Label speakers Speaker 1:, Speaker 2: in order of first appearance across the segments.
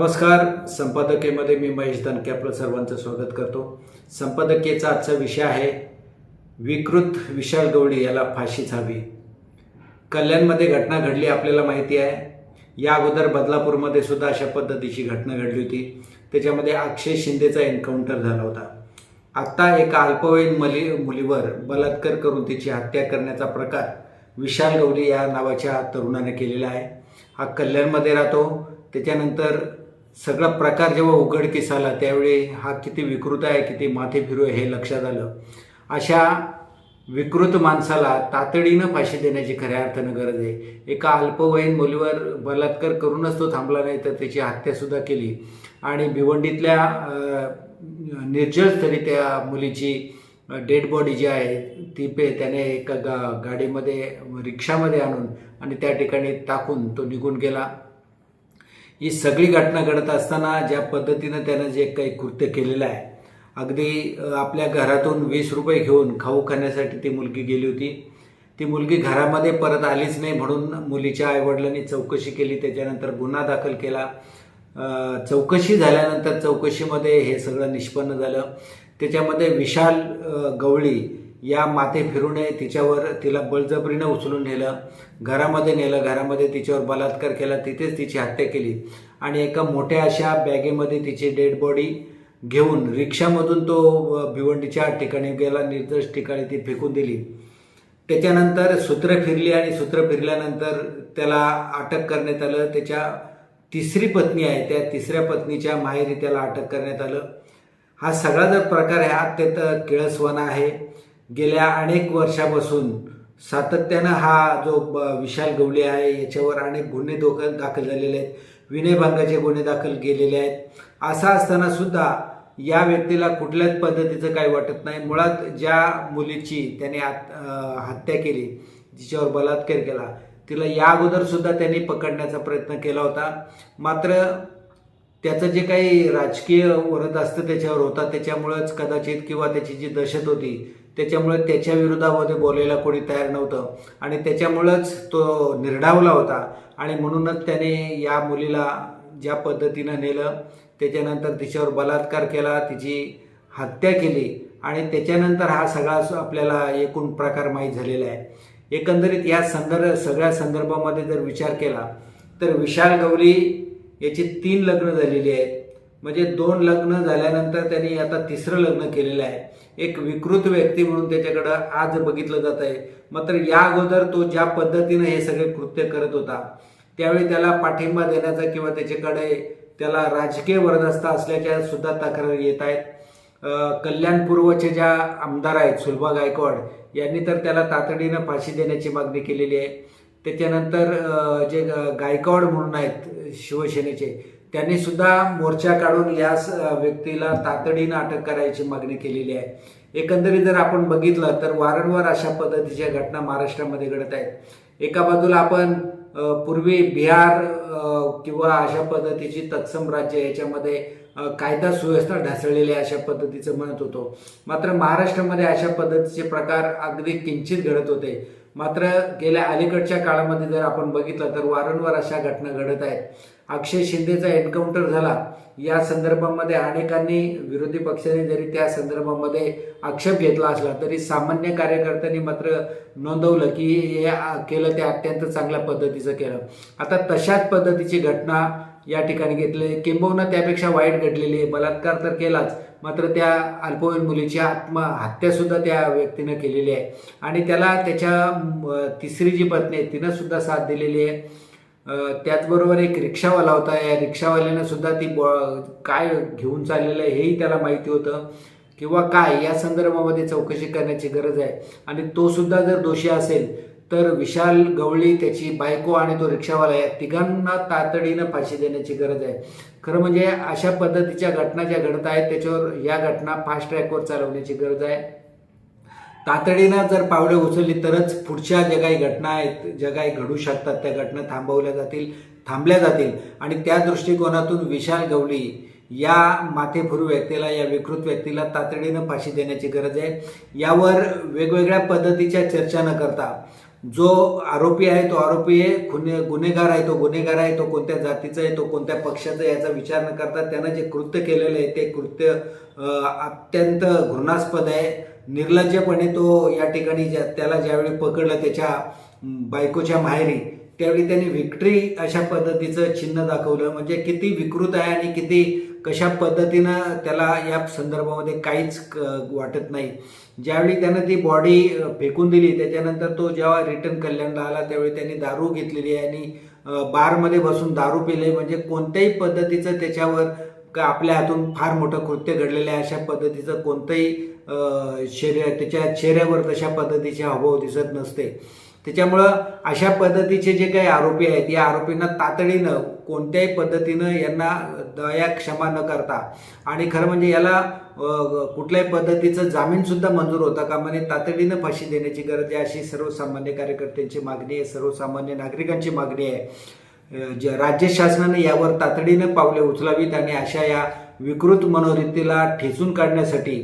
Speaker 1: नमस्कार संपादकीमध्ये मी महेश दनके आपलं सर्वांचं स्वागत करतो. संपादकीयचा आजचा विषय आहे विकृत विशाल गवळी याला फाशीच हवी कल्याणमध्ये घटना घडली आपल्याला माहिती आहे. या अगोदर बदलापूरमध्ये सुद्धा अशा पद्धतीची घटना घडली होती. त्याच्यामध्ये अक्षय शिंदेचा एन्काउंटर झाला होता. आत्ता एका अल्पवयीन मुली मुलीवर बलात्कार करून तिची हत्या करण्याचा प्रकार विशाल गवळी या नावाच्या तरुणाने केलेला आहे. हा कल्याणमध्ये राहतो. त्याच्यानंतर सगळा प्रकार जेव्हा उघडकीस आला त्यावेळी हा किती विकृत आहे किती माथे फिरू आहे हे लक्षात आलं. अशा विकृत माणसाला तातडीनं फाशी देण्याची खऱ्या अर्थानं गरज आहे. एका अल्पवयीन मुलीवर बलात्कार करूनच तो थांबला नाही तर त्याची हत्यासुद्धा केली. आणि भिवंडीतल्या अं, तरी त्या मुलीची डेड बॉडी जी आहे ती पे त्याने एका गा गाडीमध्ये रिक्षामध्ये आणून आणि त्या ठिकाणी टाकून तो निघून गेला. ही सगळी घटना घडत असताना ज्या पद्धतीनं त्यानं जे काही कृत्य केलेलं आहे अगदी आपल्या घरातून वीस रुपये घेऊन खाऊ खाण्यासाठी ती मुलगी गेली होती. ती मुलगी घरामध्ये परत आलीच नाही म्हणून मुलीच्या आईवडिलांनी चौकशी केली त्याच्यानंतर गुन्हा दाखल केला. चौकशी झाल्यानंतर चौकशीमध्ये हे सगळं निष्पन्न झालं. त्याच्यामध्ये विशाल गवळी या माते फिरूने तिच्यावर तिला बळजबरीनं उचलून नेलं घरामध्ये नेलं घरामध्ये तिच्यावर बलात्कार केला तिथेच तिची हत्या केली आणि एका मोठ्या अशा बॅगेमध्ये तिची डेड बॉडी घेऊन रिक्षामधून तो भिवंडीच्या ठिकाणी गेला निर्दोष ठिकाणी ती फेकून दिली. त्याच्यानंतर सूत्र फिरली आणि सूत्र फिरल्यानंतर त्याला अटक करण्यात आलं. त्याच्या तिसरी पत्नी आहे त्या तिसऱ्या पत्नीच्या माहेरी त्याला अटक करण्यात आलं. हा सगळा जर प्रकार आहे हा अत्यंत किळसवाना आहे. गेल्या अनेक वर्षापासून सातत्यानं हा जो ब- विशाल गवळी आहे याच्यावर अनेक गुन्हे दोखल दाखल झालेले आहेत. विनयभंगाचे गुन्हे दाखल केलेले आहेत. असा असताना सुद्धा या व्यक्तीला कुठल्याच पद्धतीचं काही वाटत नाही. मुळात ज्या मुलीची त्याने हत्या केली जिच्यावर बलात्कार केला तिला या अगोदर सुद्धा त्यांनी पकडण्याचा प्रयत्न केला होता. मात्र त्याचं जे काही राजकीय वरद असतं त्याच्यावर होता. त्याच्यामुळंच कदाचित किंवा त्याची जी दहशत होती त्याच्यामुळे त्याच्या विरोधामध्ये बोलायला कोणी तयार नव्हतं. आणि त्याच्यामुळंच तो निर्डावला होता. आणि म्हणूनच त्याने या मुलीला ज्या पद्धतीनं नेलं त्याच्यानंतर तिच्यावर बलात्कार केला तिची हत्या केली. आणि त्याच्यानंतर हा सगळा आपल्याला एकूण प्रकार माहीत झालेला आहे. एकंदरीत या संदर्भ सगळ्या संदर्भामध्ये जर विचार केला तर विशाल गौरी याची तीन लग्न झालेली आहेत. म्हणजे दोन लग्न झाल्यानंतर त्यांनी आता तिसरं लग्न केलेलं आहे. एक विकृत व्यक्ती म्हणून त्याच्याकडं आज बघितलं जात आहे. मात्र या अगोदर तो ज्या पद्धतीनं हे सगळे कृत्य करत होता त्यावेळी त्याला पाठिंबा देण्याचा किंवा त्याच्याकडे त्याला राजकीय वरदस्ता असल्याच्या सुद्धा तक्रारी येत आहेत. कल्याणपूर्वचे कल्याण पूर्वचे ज्या आमदार आहेत सुलभा गायकवाड यांनी तर त्याला तातडीनं फाशी देण्याची मागणी केलेली आहे. त्याच्यानंतर जे गायकवाड म्हणून आहेत शिवसेनेचे त्यांनी सुद्धा मोर्चा काढून या व्यक्तीला तातडीनं अटक करायची मागणी केलेली आहे. एकंदरीत जर आपण बघितलं तर वारंवार अशा पद्धतीच्या घटना महाराष्ट्रामध्ये घडत आहेत. एका बाजूला आपण पूर्वी बिहार किंवा अशा पद्धतीची तत्सम राज्य याच्यामध्ये कायदा सुव्यवस्था ढासळलेली अशा पद्धतीचं म्हणत होतो. मात्र महाराष्ट्रामध्ये अशा पद्धतीचे प्रकार अगदी किंचित घडत होते. मात्र गेल्या अलीकडच्या काळामध्ये जर आपण बघितलं तर वारंवार अशा घटना घडत आहेत. अक्षय शिंदेचा एन्काउंटर झाला. या संदर्भामध्ये अनेकांनी विरोधी पक्षाने जरी त्या संदर्भामध्ये आक्षेप घेतला असला तरी सामान्य कार्यकर्त्यांनी मात्र नोंदवलं की हे केलं ते अत्यंत चांगल्या पद्धतीचं केलं. आता तशाच पद्धतीची घटना या ठिकाणी घेतली किंबहुना त्यापेक्षा वाईट घडलेली आहे. बलात्कार तर केलाच मात्र त्या अल्पवयीन मुलीची आत्महत्यासुद्धा त्या व्यक्तीनं केलेली आहे. आणि त्याला त्याच्या तिसरी जी पत्नी आहे तिनंसुद्धा साथ दिलेली आहे. त्याचबरोबर एक रिक्षावाला होता. या रिक्षावाल्यानं सुद्धा ती बॉ काय घेऊन चाललेलं आहे हेही त्याला माहिती होतं. किंवा काय या संदर्भामध्ये चौकशी करण्याची गरज आहे. आणि तो सुद्धा जर दोषी असेल तर विशाल गवळी त्याची बायको आणि तो रिक्षावाला या तिघांना तातडीनं फाशी देण्याची गरज आहे. खरं म्हणजे अशा पद्धतीच्या घटना ज्या घडत आहेत त्याच्यावर या घटना फास्ट ट्रॅकवर चालवण्याची गरज आहे. तातडीनं जर पावले उचलली तरच पुढच्या ज्या काही घटना आहेत ज्या काही घडू शकतात त्या घटना थांबवल्या जातील थांबल्या जातील. आणि त्या दृष्टिकोनातून विशाल गवळी या माथेफुरू व्यक्तीला या विकृत व्यक्तीला तातडीनं फाशी देण्याची गरज आहे. यावर वेगवेगळ्या पद्धतीच्या चर्चा न करता जो आरोपी आहे तो आरोपी आहे खुने गुन्हेगार आहे तो गुन्हेगार आहे तो कोणत्या जातीचा आहे तो कोणत्या पक्षाचा याचा विचार न करता त्यानं जे कृत्य केलेलं आहे ते कृत्य अत्यंत घृणास्पद आहे. निर्लज्जपणे तो या ठिकाणी ज्या त्याला ज्यावेळी पकडलं त्याच्या बायकोच्या माहेरी त्यावेळी त्यांनी विक्ट्री अशा पद्धतीचं चिन्ह दाखवलं. म्हणजे किती विकृत आहे आणि किती कशा पद्धतीनं त्याला या संदर्भामध्ये काहीच क- वाटत नाही. ज्यावेळी त्यानं ती बॉडी फेकून दिली त्याच्यानंतर तो जेव्हा रिटर्न कल्याणला आला त्यावेळी त्यांनी दारू घेतलेली आहे आणि बारमध्ये बसून दारू पिले. म्हणजे कोणत्याही पद्धतीचं त्याच्यावर का आपल्या हातून फार मोठं कृत्य घडलेलं आहे अशा पद्धतीचं कोणतंही शरीर त्याच्या चेहऱ्यावर तशा पद्धतीचे अभाव दिसत नसते. त्याच्यामुळं अशा पद्धतीचे जे काही आरोपी आहेत या आरोपींना तातडीनं कोणत्याही पद्धतीनं यांना दया क्षमा न करता आणि खरं म्हणजे याला कुठल्याही पद्धतीचं जामीनसुद्धा मंजूर होता का म्हणजे तातडीनं फाशी देण्याची गरज आहे अशी सर्वसामान्य कार्यकर्त्यांची मागणी आहे सर्वसामान्य नागरिकांची मागणी आहे. राज्य शासनाने यावर तातडीनं पावले उचलावीत आणि अशा या विकृत मनोवृत्तीला ठेचून काढण्यासाठी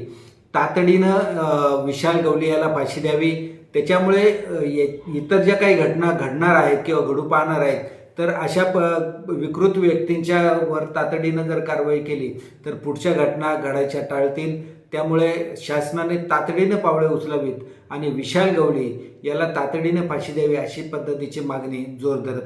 Speaker 1: तातडीनं विशाल गवली याला फाशी द्यावी. त्याच्यामुळे ये- इतर ज्या काही घटना घडणार आहेत किंवा घडू पाहणार आहेत तर अशा प विकृत व्यक्तींच्या वर तातडीनं जर कारवाई केली तर पुढच्या घटना घडायच्या टाळतील. त्यामुळे शासनाने तातडीनं पावले उचलावीत आणि विशाल गवळी याला तातडीनं फाशी द्यावी अशी पद्धतीची मागणी जोर धरत आहे